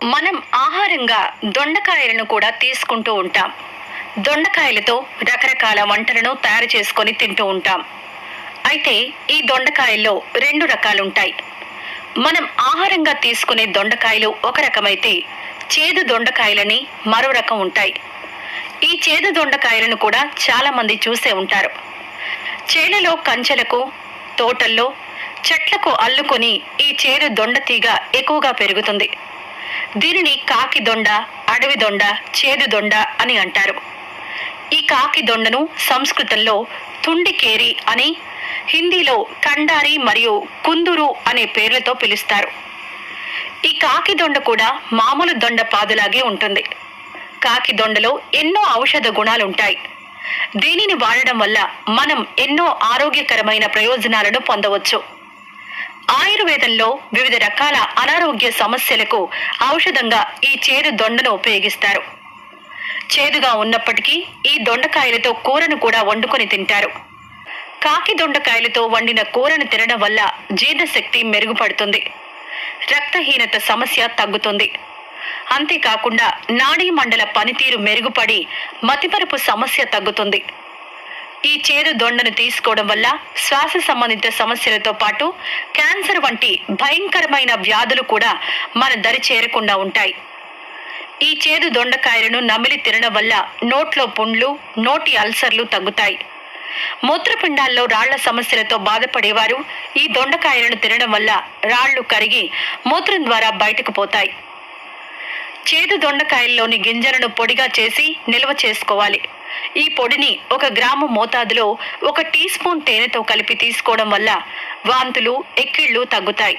మనం ఆహారంగా దొండకాయలను కూడా తీసుకుంటూ ఉంటాం. దొండకాయలతో రకరకాల వంటలను తయారు చేసుకొని తింటూ ఉంటాం. అయితే ఈ దొండకాయల్లో రెండు రకాలుంటాయి. మనం ఆహారంగా తీసుకునే దొండకాయలు ఒక రకమైతే చేదు దొండకాయలని మరో రకం ఉంటాయి. ఈ చేదు దొండకాయలను కూడా చాలామంది చూసే ఉంటారు. చేలలో కంచెలకు తోటల్లో చెట్లకు అల్లుకొని ఈ చేదు దొండ తీగ ఎక్కువగా పెరుగుతుంది. దీనిని కాకి దొండ అడవి దొండ చేదు దొండ అని అంటారు. ఈ కాకి దొండను సంస్కృతంలో తుండికేరి అని హిందీలో కండారి మరియు కుందురు అనే పేర్లతో పిలుస్తారు. ఈ కాకి దొండ కూడా మామూలు దొండ పాదులాగే ఉంటుంది. కాకి దొండలో ఎన్నో ఔషధ గుణాలుంటాయి. దీనిని వాడడం వల్ల మనం ఎన్నో ఆరోగ్యకరమైన ప్రయోజనాలను పొందవచ్చు. ఆయుర్వేదంలో వివిధ రకాల అనారోగ్య సమస్యలకు ఔషధంగా ఈ చేదు దొండను ఉపయోగిస్తారు. చేదుగా ఉన్నప్పటికీ ఈ దొండకాయలతో కూరను కూడా వండుకొని తింటారు. కాకి దొండకాయలతో వండిన కూరను తినడం వల్ల జీర్ణశక్తి మెరుగుపడుతుంది. రక్తహీనత సమస్య తగ్గుతుంది. అంతేకాకుండా నాడీ మండల పనితీరు మెరుగుపడి మతిమరుపు సమస్య తగ్గుతుంది. ఈ చేదు దొండను తీసుకోవడం వల్ల శ్వాస సంబంధిత సమస్యలతో పాటు క్యాన్సర్ వంటి భయంకరమైన వ్యాధులు కూడా మన దరి చేరకుండా ఉంటాయి. ఈ చేదు దొండకాయలను నమిలి తినడం వల్ల నోట్లో పుండ్లు నోటి అల్సర్లు తగ్గుతాయి. మూత్రపిండాల్లో రాళ్ళ సమస్యలతో బాధపడేవారు ఈ దొండకాయలను తినడం వల్ల రాళ్ళు కరిగి మూత్రం ద్వారా బయటకు పోతాయి. చేదు దొండకాయల్లోని గింజలను పొడిగా చేసి నిల్వ చేసుకోవాలి. ఈ పొడిని ఒక గ్రాము మోతాదులో ఒక టీ స్పూన్ తేనెతో కలిపి తీసుకోవడం వల్ల వాంతులు ఎక్కిళ్ళు తగ్గుతాయి.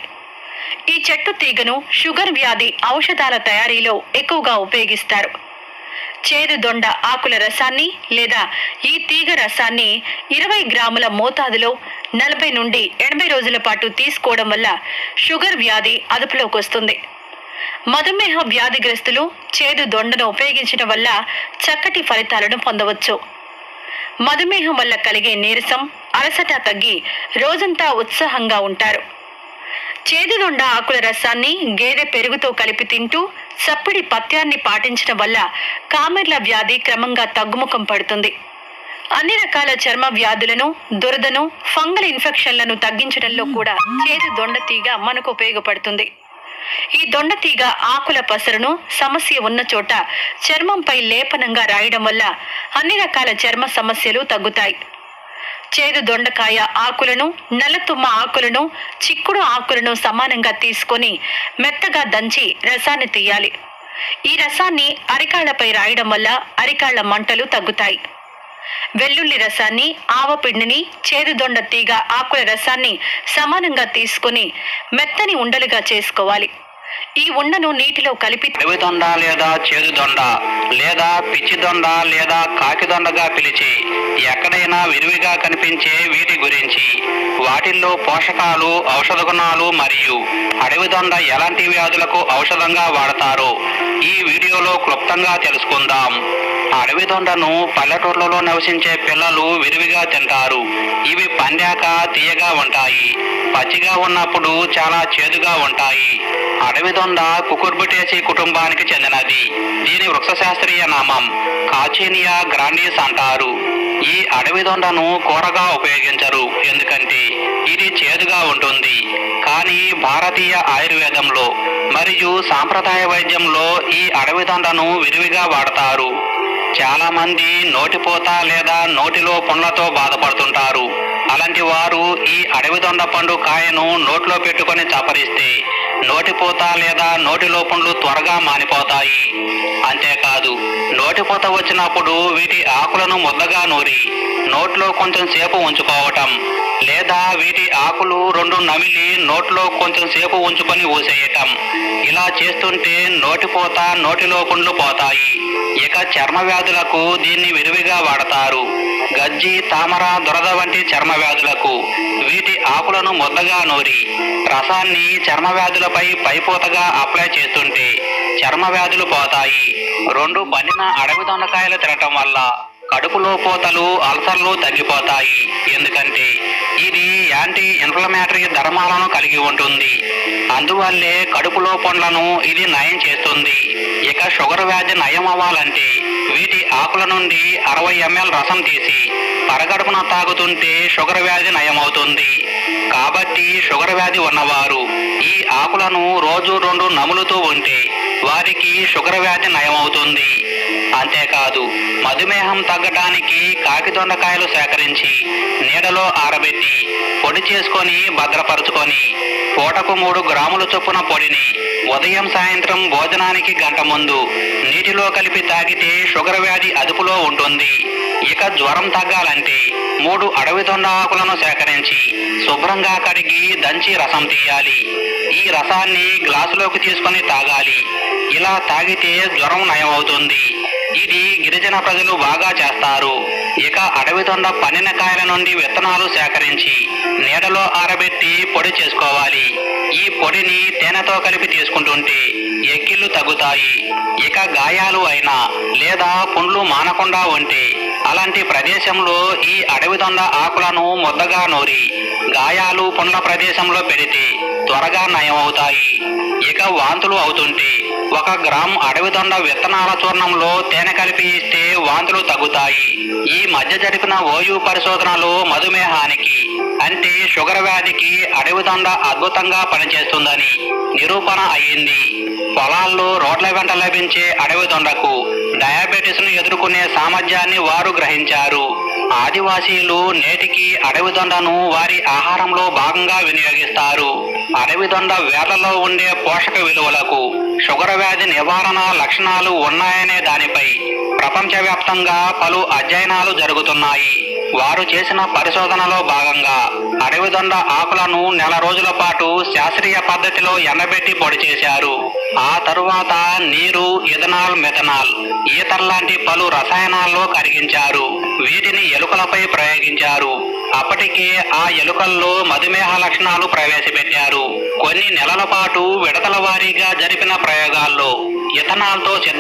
ఈ చెట్టు తీగను షుగర్ వ్యాధి ఔషధాల తయారీలో ఎక్కువగా ఉపయోగిస్తారు. చేదు దొండ ఆకుల రసాన్ని లేదా ఈ తీగ రసాన్ని ఇరవై గ్రాముల మోతాదులో నలభై నుండి ఎనభై రోజుల పాటు తీసుకోవడం వల్ల షుగర్ వ్యాధి అదుపులోకి వస్తుంది. మధుమేహ వ్యాధిగ్రస్తులు చేదు దొండను ఉపయోగించడం వల్ల చక్కటి ఫలితాలను పొందవచ్చు. మధుమేహం వల్ల కలిగే నీరసం అలసట తగ్గి రోజంతా ఉత్సాహంగా ఉంటారు. చేదుదొండ ఆకుల రసాన్ని గేదె పెరుగుతో కలిపి తింటూ సప్పిడి పత్యాన్ని పాటించడం వల్ల కామెర్ల వ్యాధి క్రమంగా తగ్గుముఖం పడుతుంది. అన్ని రకాల చర్మ వ్యాధులను దురదను ఫంగల్ ఇన్ఫెక్షన్లను తగ్గించడంలో కూడా చేదు దొండ తీగ మనకు ఉపయోగపడుతుంది. ఈ దొండ తీగ ఆకుల పసరును సమస్య ఉన్న చోట చర్మంపై లేపనంగా రాయడం వల్ల అన్ని రకాల చర్మ సమస్యలు తగ్గుతాయి. చేదు దొండకాయ ఆకులను నల్లతుమ్మ ఆకులను చిక్కుడు ఆకులను సమానంగా తీసుకొని మెత్తగా దంచి రసాన్ని తీయాలి. ఈ రసాన్ని అరికాళ్ళపై రాయడం వల్ల అరికాళ్ళ మంటలు తగ్గుతాయి. వెల్లుల్లి రసాన్ని ఆవపిండిని చేదుదొండ తీగ ఆకుల రసాన్ని సమానంగా తీసుకొని మెత్తని ఉండలుగా చేసుకోవాలి. ఈ ఉండను నీటిలో కలిపి అడవి దొండ లేదా చేదు దొండ లేదా పిచ్చి దొండ లేదా కాకి దొండగా పిలిచి ఎక్కడైనా విరివిగా కనిపించే వీటి గురించి వాటిల్లో పోషకాలు ఔషధ గుణాలు మరియు అడవి దొండ ఎలాంటి వ్యాధులకు ఔషధంగా వాడతారో ఈ వీడియోలో క్లుప్తంగా తెలుసుకుందాం. అడవి దొండను పల్లెటూర్లలో నివసించే పిల్లలు విరివిగా తింటారు. ఇవి పండాక తీయగా ఉంటాయి. పచ్చిగా ఉన్నప్పుడు చాలా చేదుగా ఉంటాయి. అడవి దొండ కుకుర్బిటేసి కుటుంబానికి చెందినది. దీని వృక్షశాస్త్రీయ నామం కాచినియా గ్రాండీస్ అంటారు. ఈ అడవి దొండను కూరగా ఉపయోగించరు. ఎందుకంటే ఇది చేదుగా ఉంటుంది. కానీ భారతీయ ఆయుర్వేదంలో మరియు సాంప్రదాయ వైద్యంలో ఈ అడవి దొండను విరివిగా వాడతారు. చాలామంది నోటిపోత లేదా నోటిలో పుండ్లతో బాధపడుతుంటారు. అలాంటి వారు ఈ అడవి దొండ పండు కాయను నోట్లో పెట్టుకొని చపరిస్తే నోటిపోత లేదా నోటి పుండ్లు త్వరగా మానిపోతాయి. అంతేకాదు నోటిపోత వచ్చినప్పుడు వీటి ఆకులను ముద్దగా నూరి నోట్లో కొంచెం సేపు ఉంచుకోవటం లేదా వీటి ఆకులు రెండు నమిలి నోట్లో కొంచెం సేపు ఉంచుకొని ఊసేయటం. ఇలా చేస్తుంటే నోటిపోత నోటిలో పుండ్లు పోతాయి. ఇక చర్మ వ్యాధులకు దీన్ని విరివిగా వాడతారు. గజ్జి తామర దురద వంటి చర్మ వ్యాధులకు వీటి ఆకులను ముద్దగా నూరి రసాన్ని చర్మ వ్యాధులపై పైపోతగా అప్లై చేస్తుంటే చర్మ వ్యాధులు పోతాయి. రెండు పండిన అడవి దొండకాయలు తినటం వల్ల కడుపులో పోతలు అల్సర్లు తగ్గిపోతాయి. ఎందుకంటే ఇది యాంటీ ఇన్ఫ్లమేటరీ ధర్మాలను కలిగి ఉంటుంది. అందువల్లే కడుపులో పండ్లను ఇది నయం చేస్తుంది. ఇక షుగర్ వ్యాధి నయం అవ్వాలంటే వీటి ఆకుల నుండి అరవై ఎంఎల్ రసం తీసి పరగడుపున తాగుతుంటే షుగర్ వ్యాధి నయమవుతుంది. కాబట్టి షుగర్ వ్యాధి ఉన్నవారు ఈ ఆకులను రోజు రెండు నములుతూ ఉంటే వారికి షుగర్ వ్యాధి నయమవుతుంది. అంతేకాదు మధుమేహం తగ్గడానికి కాకిదొండకాయలు సేకరించి నీడలో ఆరబెట్టి పొడి చేసుకొని భద్రపరుచుకొని పూటకు మూడు గ్రాముల చొప్పున పొడిని ఉదయం సాయంత్రం భోజనానికి గంట ముందు నీటిలో కలిపి తాగితే షుగర్ వ్యాధి అదుపులో ఉంటుంది. ఇక జ్వరం తగ్గాలంటే మూడు అడవి దొండ ఆకులను సేకరించి శుభ్రంగా కడిగి దంచి రసం తీయాలి. ఈ రసాన్ని గ్లాసులోకి తీసుకొని తాగాలి. ఇలా తాగితే జ్వరం నయమవుతుంది. ఇది గిరిజన ప్రజలు బాగా చేస్తారు. ఇక అడవి దొండ పనిన కాయల నుండి విత్తనాలు సేకరించి నీడలో ఆరబెట్టి పొడి చేసుకోవాలి. ఈ పొడిని తేనెతో కలిపి తీసుకుంటుంటే ఎక్కిళ్ళు తగ్గుతాయి. ఇక గాయాలు అయినా లేదా పుండ్లు మానకుండా ఉంటే అలాంటి ప్రదేశంలో ఈ అడవి దొండ ఆకులను ముద్దగా నూరి గాయాలు పుండ్ల ప్రదేశంలో పెడితే త్వరగా నయమవుతాయి. ఇక వాంతులు అవుతుంటే ఒక గ్రామ్ అడవి దొండ విత్తనాల చూర్ణంలో తేనె కలిపి ఇస్తే వాంతులు తగ్గుతాయి. ఈ మధ్య జరిపిన ఓయు పరిశోధనలు మధుమేహానికి అంటే షుగర్ వ్యాధికి అడవి దొండ అద్భుతంగా పనిచేస్తుందని నిరూపణ అయ్యింది పొలాల్లో రోడ్ల వెంట లభించే అడవి దొండకు డయాబెటిస్ను ఎదుర్కొనే సామర్థ్యాన్ని వారు గ్రహించారు. ఆదివాసీలు నేటికి అడవి దొండను వారి ఆహారంలో భాగంగా వినియోగిస్తారు. అడవి దొండ వేర్లలో ఉండే పోషక విలువలకు షుగర్ వ్యాధి నివారణ లక్షణాలు ఉన్నాయనే దానిపై ప్రపంచవ్యాప్తంగా పలు అధ్యయనాలు జరుగుతున్నాయి. వారు చేసిన పరిశోధనలో భాగంగా అడవి దొండ ఆకులను నెల రోజుల పాటు శాస్త్రీయ పద్ధతిలో ఎండబెట్టి పొడి చేశారు. ఆ తరువాత నీరు ఇథనాల్ మెథనాల్ ఈతర్ లాంటి పలు రసాయనాల్లో కరిగించారు. వీటిని ఎలుకలపై ప్రయోగించారు. అప్పటికే ఆ ఎలుకల్లో మధుమేహ లక్షణాలు ప్రవేశపెట్టారు. కొన్ని నెలల పాటు విడతల వారీగా జరిపిన ప్రయోగాల్లో ఇథనాల్తో సిద్ధ